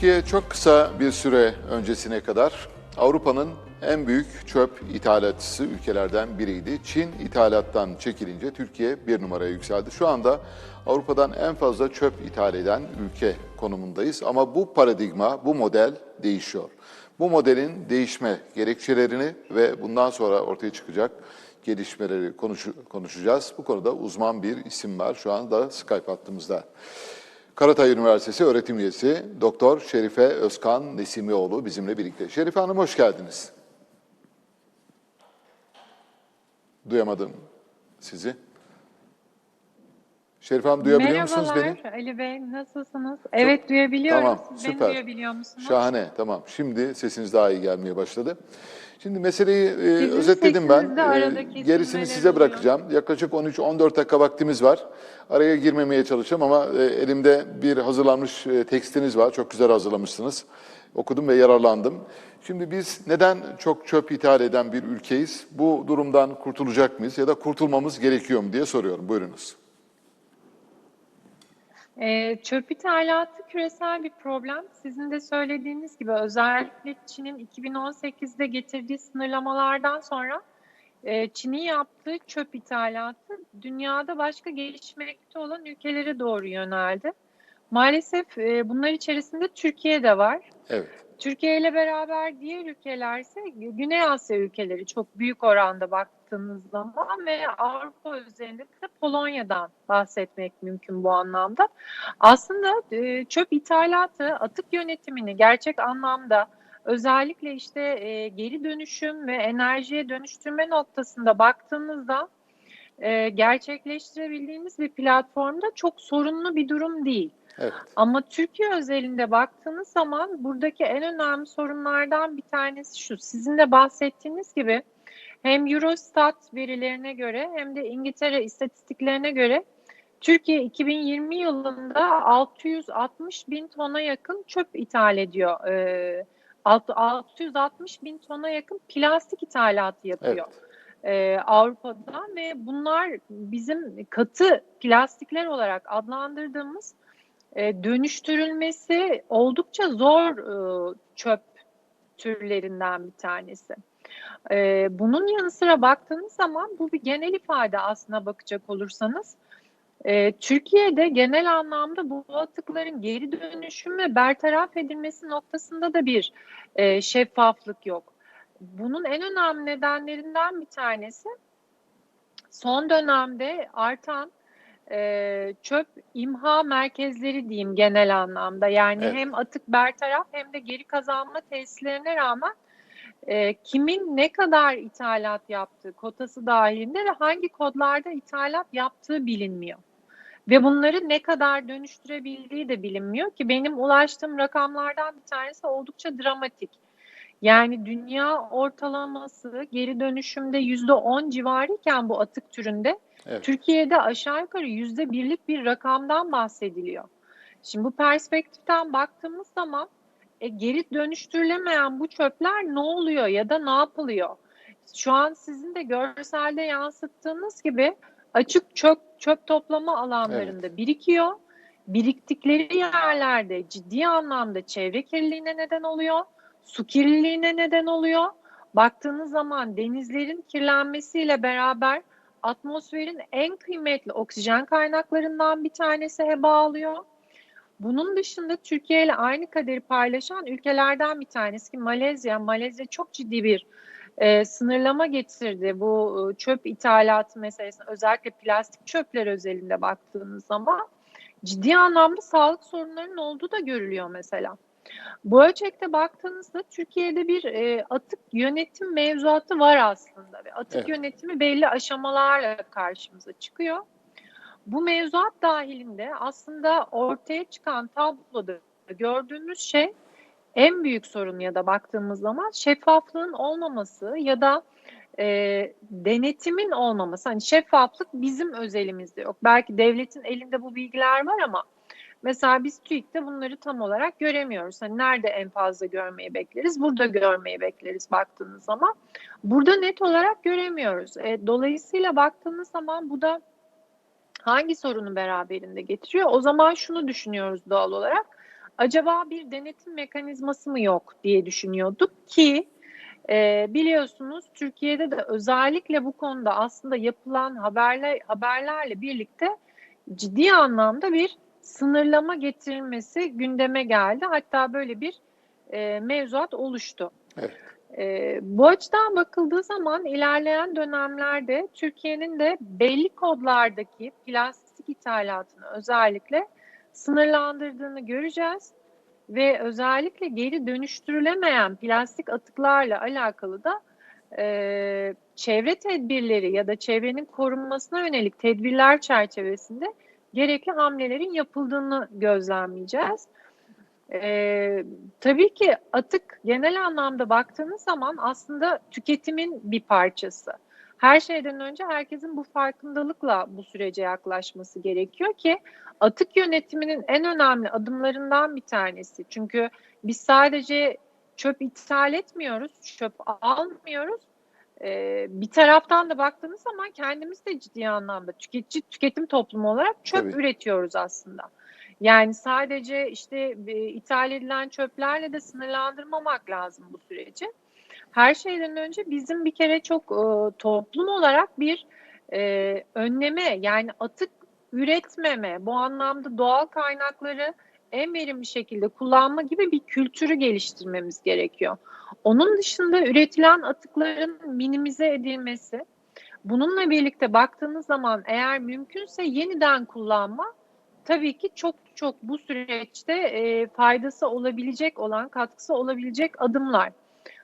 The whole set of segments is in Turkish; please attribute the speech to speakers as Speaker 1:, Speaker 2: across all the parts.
Speaker 1: Türkiye çok kısa bir süre öncesine kadar Avrupa'nın en büyük çöp ithalatçısı ülkelerden biriydi. Çin ithalattan çekilince Türkiye bir numaraya yükseldi. Şu anda Avrupa'dan en fazla çöp ithal eden ülke konumundayız. Ama bu paradigma, bu model değişiyor. Bu modelin değişme gerekçelerini ve bundan sonra ortaya çıkacak gelişmeleri konuşu- konuşacağız. Bu konuda uzman bir isim var. Şu anda Skype hattımızda. Karatay Üniversitesi öğretim üyesi Doktor Şerife Özkan Nesimioğlu bizimle birlikte. Şerife Hanım hoş geldiniz. Duyamadım sizi. Şerife Hanım duyabiliyor musunuz beni?
Speaker 2: Merhabalar Ali Bey, nasılsınız? Evet duyabiliyorum.
Speaker 1: Tamam,
Speaker 2: Siz
Speaker 1: süper.
Speaker 2: Beni duyabiliyor musunuz?
Speaker 1: Şahane, tamam. Şimdi sesiniz daha iyi gelmeye başladı. Şimdi meseleyi e, özetledim ben. E, gerisini size
Speaker 2: oluyor.
Speaker 1: bırakacağım. Yaklaşık 13-14 dakika vaktimiz var. Araya girmemeye çalışacağım ama e, elimde bir hazırlanmış e, tekstiniz var. Çok güzel hazırlamışsınız. Okudum ve yararlandım. Şimdi biz neden çok çöp ithal eden bir ülkeyiz? Bu durumdan kurtulacak mıyız ya da kurtulmamız gerekiyor mu diye soruyorum. Buyurunuz.
Speaker 2: Ee, çöp ithalatı küresel bir problem. Sizin de söylediğiniz gibi özellikle Çin'in 2018'de getirdiği sınırlamalardan sonra e, Çin'in yaptığı çöp ithalatı dünyada başka gelişmekte olan ülkelere doğru yöneldi. Maalesef e, bunlar içerisinde Türkiye de var.
Speaker 1: Evet.
Speaker 2: Türkiye ile beraber diğer ülkeler ise Güney Asya ülkeleri çok büyük oranda baktığınız zaman ve Avrupa üzerinde de Polonya'dan bahsetmek mümkün bu anlamda. Aslında e, çöp ithalatı, atık yönetimini gerçek anlamda özellikle işte e, geri dönüşüm ve enerjiye dönüştürme noktasında baktığınızda e, gerçekleştirebildiğimiz bir platformda çok sorunlu bir durum değil.
Speaker 1: Evet.
Speaker 2: Ama Türkiye özelinde baktığınız zaman buradaki en önemli sorunlardan bir tanesi şu. Sizin de bahsettiğiniz gibi hem Eurostat verilerine göre hem de İngiltere istatistiklerine göre Türkiye 2020 yılında 660 bin tona yakın çöp ithal ediyor. Ee, alt- 660 bin tona yakın plastik ithalatı yapıyor. Ee, Avrupa'dan ve bunlar bizim katı plastikler olarak adlandırdığımız e, dönüştürülmesi oldukça zor e, çöp türlerinden bir tanesi. E, bunun yanı sıra baktığınız zaman bu bir genel ifade aslına bakacak olursanız. Türkiye'de genel anlamda bu atıkların geri dönüşüm ve bertaraf edilmesi noktasında da bir şeffaflık yok. Bunun en önemli nedenlerinden bir tanesi son dönemde artan e, çöp imha merkezleri diyeyim genel anlamda. Yani
Speaker 1: Evet.
Speaker 2: hem atık bertaraf hem de geri kazanma tesislerine rağmen e, kimin ne kadar ithalat yaptığı kotası dahilinde ve hangi kodlarda ithalat yaptığı bilinmiyor. Ve bunları ne kadar dönüştürebildiği de bilinmiyor ki benim ulaştığım rakamlardan bir tanesi oldukça dramatik. Yani dünya ortalaması geri dönüşümde yüzde on civarıyken bu atık türünde
Speaker 1: Evet.
Speaker 2: Türkiye'de aşağı yukarı yüzde birlik bir rakamdan bahsediliyor. Şimdi bu perspektiften baktığımız zaman e, geri dönüştürülemeyen bu çöpler ne oluyor ya da ne yapılıyor? Şu an sizin de görselde yansıttığınız gibi açık çöp, çöp toplama alanlarında birikiyor. Biriktikleri yerlerde ciddi anlamda çevre kirliliğine neden oluyor, su kirliliğine neden oluyor. Baktığınız zaman denizlerin kirlenmesiyle beraber atmosferin en kıymetli oksijen kaynaklarından bir tanesi heba alıyor. Bunun dışında Türkiye ile aynı kaderi paylaşan ülkelerden bir tanesi ki Malezya. Malezya çok ciddi bir e, sınırlama getirdi bu e, çöp ithalatı meselesine özellikle plastik çöpler özelinde baktığınız zaman ciddi anlamda sağlık sorunlarının olduğu da görülüyor mesela. Bu ölçekte baktığınızda Türkiye'de bir e, atık yönetim mevzuatı var aslında ve atık
Speaker 1: Evet.
Speaker 2: yönetimi belli aşamalarla karşımıza çıkıyor. Bu mevzuat dahilinde aslında ortaya çıkan tabloda gördüğümüz şey en büyük sorun ya da baktığımız zaman şeffaflığın olmaması ya da e, denetimin olmaması. Hani şeffaflık bizim özelimizde yok. Belki devletin elinde bu bilgiler var ama Mesela biz TÜİK'te bunları tam olarak göremiyoruz. Hani nerede en fazla görmeyi bekleriz? Burada görmeyi bekleriz baktığınız zaman. Burada net olarak göremiyoruz. E, dolayısıyla baktığınız zaman bu da hangi sorunu beraberinde getiriyor? O zaman şunu düşünüyoruz doğal olarak. acaba bir denetim mekanizması mı yok diye düşünüyorduk ki e, biliyorsunuz Türkiye'de de özellikle bu konuda aslında yapılan haberler haberlerle birlikte ciddi anlamda bir sınırlama getirilmesi gündeme geldi. Hatta böyle bir e, mevzuat oluştu.
Speaker 1: Evet.
Speaker 2: E, bu açıdan bakıldığı zaman ilerleyen dönemlerde Türkiye'nin de belli kodlardaki plastik ithalatını özellikle sınırlandırdığını göreceğiz ve özellikle geri dönüştürülemeyen plastik atıklarla alakalı da e, çevre tedbirleri ya da çevrenin korunmasına yönelik tedbirler çerçevesinde gerekli hamlelerin yapıldığını gözlemleyeceğiz. Ee, tabii ki atık genel anlamda baktığınız zaman aslında tüketimin bir parçası. Her şeyden önce herkesin bu farkındalıkla bu sürece yaklaşması gerekiyor ki atık yönetiminin en önemli adımlarından bir tanesi. Çünkü biz sadece çöp ithal etmiyoruz, çöp almıyoruz. Ee, bir taraftan da baktığınız zaman kendimiz de ciddi anlamda tüketici tüketim toplumu olarak çöp
Speaker 1: Tabii.
Speaker 2: üretiyoruz aslında. Yani sadece işte e, ithal edilen çöplerle de sınırlandırmamak lazım bu süreci. Her şeyden önce bizim bir kere çok e, toplum olarak bir e, önleme yani atık üretmeme, bu anlamda doğal kaynakları en verimli şekilde kullanma gibi bir kültürü geliştirmemiz gerekiyor. Onun dışında üretilen atıkların minimize edilmesi, bununla birlikte baktığınız zaman eğer mümkünse yeniden kullanma tabii ki çok çok bu süreçte e, faydası olabilecek olan, katkısı olabilecek adımlar.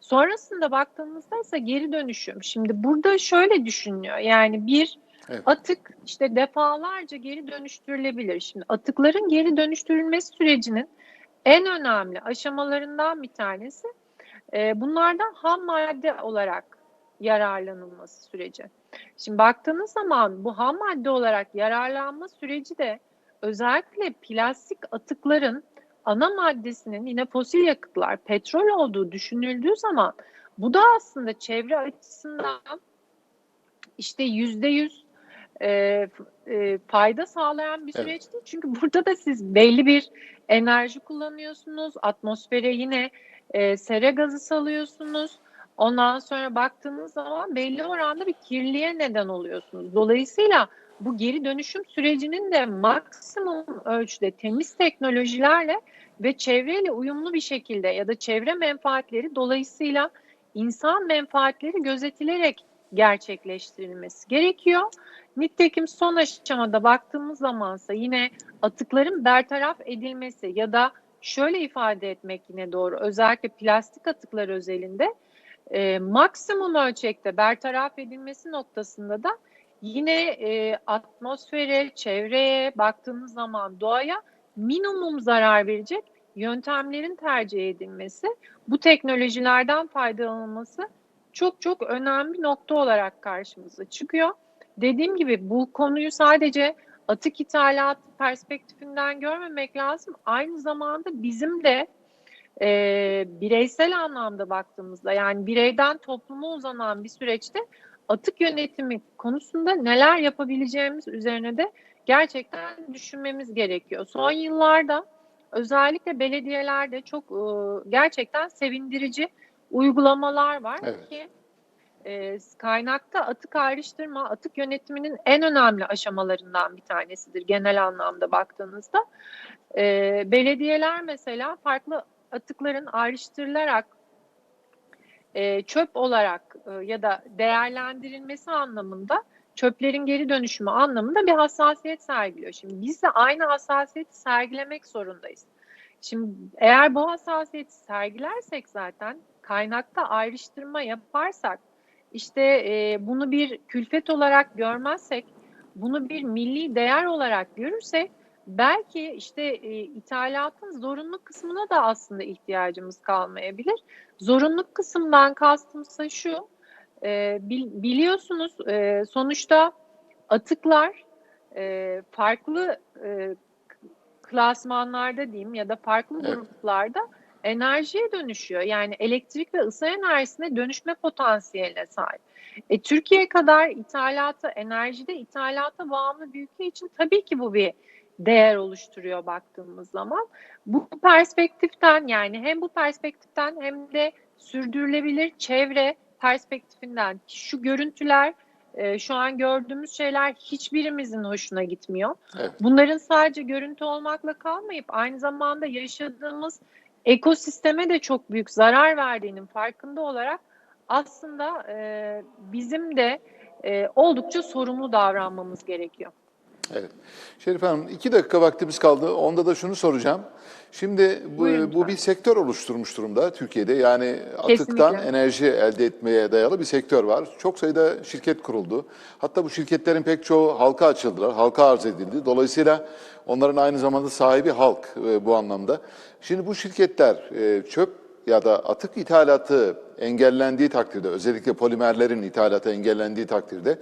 Speaker 2: Sonrasında baktığımızda ise geri dönüşüm. Şimdi burada şöyle düşünülüyor. Yani bir
Speaker 1: Evet.
Speaker 2: atık işte defalarca geri dönüştürülebilir. Şimdi atıkların geri dönüştürülmesi sürecinin en önemli aşamalarından bir tanesi e, bunlardan ham madde olarak yararlanılması süreci. Şimdi baktığınız zaman bu ham madde olarak yararlanma süreci de özellikle plastik atıkların ana maddesinin yine fosil yakıtlar, petrol olduğu düşünüldüğü zaman bu da aslında çevre açısından işte yüzde yüz e, e, fayda sağlayan bir
Speaker 1: Evet.
Speaker 2: süreç değil. Çünkü burada da siz belli bir enerji kullanıyorsunuz. Atmosfere yine e, sera gazı salıyorsunuz. Ondan sonra baktığınız zaman belli oranda bir kirliliğe neden oluyorsunuz. Dolayısıyla bu geri dönüşüm sürecinin de maksimum ölçüde temiz teknolojilerle ve çevreyle uyumlu bir şekilde ya da çevre menfaatleri dolayısıyla insan menfaatleri gözetilerek gerçekleştirilmesi gerekiyor. Nitekim son aşamada baktığımız zamansa yine atıkların bertaraf edilmesi ya da şöyle ifade etmek yine doğru özellikle plastik atıklar özelinde e, maksimum ölçekte bertaraf edilmesi noktasında da yine e, atmosfere, çevreye baktığımız zaman doğaya minimum zarar verecek yöntemlerin tercih edilmesi, bu teknolojilerden faydalanılması çok çok önemli bir nokta olarak karşımıza çıkıyor. Dediğim gibi bu konuyu sadece atık ithalatı perspektifinden görmemek lazım. Aynı zamanda bizim de e, bireysel anlamda baktığımızda yani bireyden topluma uzanan bir süreçte atık yönetimi konusunda neler yapabileceğimiz üzerine de gerçekten düşünmemiz gerekiyor. Son yıllarda özellikle belediyelerde çok e, gerçekten sevindirici uygulamalar var
Speaker 1: Evet.
Speaker 2: ki e, kaynakta atık ayrıştırma, atık yönetiminin en önemli aşamalarından bir tanesidir genel anlamda baktığınızda. E, belediyeler mesela farklı atıkların ayrıştırılarak e, çöp olarak e, ya da değerlendirilmesi anlamında çöplerin geri dönüşümü anlamında bir hassasiyet sergiliyor. Şimdi biz de aynı hassasiyeti sergilemek zorundayız. Şimdi eğer bu hassasiyeti sergilersek zaten kaynakta ayrıştırma yaparsak işte e, bunu bir külfet olarak görmezsek bunu bir milli değer olarak görürsek belki işte e, ithalatın zorunlu kısmına da aslında ihtiyacımız kalmayabilir. Zorunlu kısımdan kastımsa şu, e, bil- biliyorsunuz e, sonuçta atıklar e, farklı e, klasmanlarda diyeyim ya da farklı gruplarda enerjiye dönüşüyor. Yani elektrik ve ısı enerjisine dönüşme potansiyeline sahip. E, Türkiye kadar ithalata, enerjide ithalata bağımlı bir ülke için tabii ki bu bir değer oluşturuyor baktığımız zaman. Bu perspektiften yani hem bu perspektiften hem de sürdürülebilir çevre perspektifinden şu görüntüler e, şu an gördüğümüz şeyler hiçbirimizin hoşuna gitmiyor.
Speaker 1: Evet.
Speaker 2: Bunların sadece görüntü olmakla kalmayıp aynı zamanda yaşadığımız ekosisteme de çok büyük zarar verdiğinin farkında olarak aslında e, bizim de e, oldukça sorumlu davranmamız gerekiyor.
Speaker 1: Evet. Şerif Hanım iki dakika vaktimiz kaldı. Onda da şunu soracağım. Şimdi bu,
Speaker 2: Buyurun
Speaker 1: bu bir sektör oluşturmuş durumda Türkiye'de. Yani atıktan
Speaker 2: Kesinlikle.
Speaker 1: enerji elde etmeye dayalı bir sektör var. Çok sayıda şirket kuruldu. Hatta bu şirketlerin pek çoğu halka açıldılar, halka arz edildi. Dolayısıyla onların aynı zamanda sahibi halk e, bu anlamda. Şimdi bu şirketler e, çöp ya da atık ithalatı engellendiği takdirde, özellikle polimerlerin ithalatı engellendiği takdirde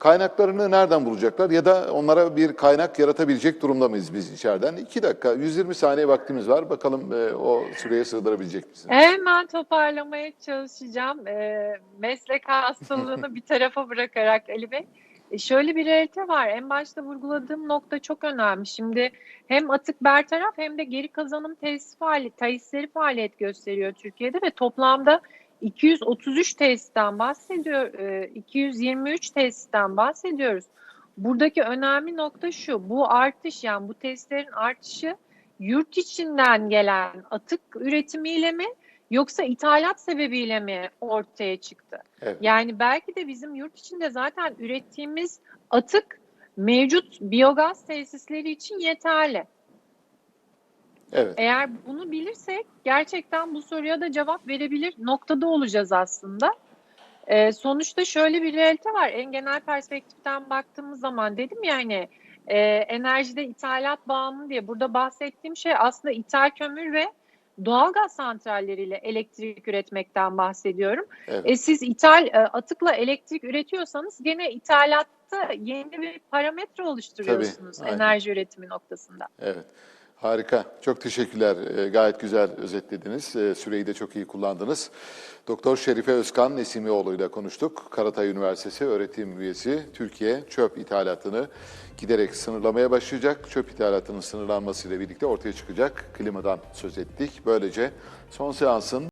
Speaker 1: kaynaklarını nereden bulacaklar ya da onlara bir kaynak yaratabilecek durumda mıyız biz içeriden? İki dakika, 120 saniye vaktimiz var. Bakalım e, o süreye sığdırabilecek misiniz?
Speaker 2: Hemen toparlamaya çalışacağım. Ee, meslek hastalığını bir tarafa bırakarak Ali Bey. E, şöyle bir realite var. En başta vurguladığım nokta çok önemli. Şimdi hem atık bertaraf hem de geri kazanım tesis faaliyet, tesisleri faaliyet gösteriyor Türkiye'de ve toplamda 233 tesisten bahsediyor, e, 223 tesisten bahsediyoruz. Buradaki önemli nokta şu, bu artış yani bu testlerin artışı yurt içinden gelen atık üretimiyle mi yoksa ithalat sebebiyle mi ortaya çıktı?
Speaker 1: Evet.
Speaker 2: Yani belki de bizim yurt içinde zaten ürettiğimiz atık mevcut biyogaz tesisleri için yeterli.
Speaker 1: Evet.
Speaker 2: Eğer bunu bilirsek gerçekten bu soruya da cevap verebilir noktada olacağız aslında. Ee, sonuçta şöyle bir realite var. En genel perspektiften baktığımız zaman dedim ya hani e, enerjide ithalat bağımlı diye. Burada bahsettiğim şey aslında ithal kömür ve doğalgaz santralleriyle elektrik üretmekten bahsediyorum.
Speaker 1: Evet.
Speaker 2: E, siz ithal e, atıkla elektrik üretiyorsanız gene ithalatta yeni bir parametre oluşturuyorsunuz
Speaker 1: Tabii, aynen.
Speaker 2: enerji üretimi noktasında.
Speaker 1: Evet. Harika. Çok teşekkürler. Ee, gayet güzel özetlediniz. Ee, süreyi de çok iyi kullandınız. Doktor Şerife Özkan Nesimioğlu ile konuştuk. Karatay Üniversitesi öğretim üyesi Türkiye çöp ithalatını giderek sınırlamaya başlayacak. Çöp ithalatının sınırlanmasıyla birlikte ortaya çıkacak klimadan söz ettik. Böylece son seansın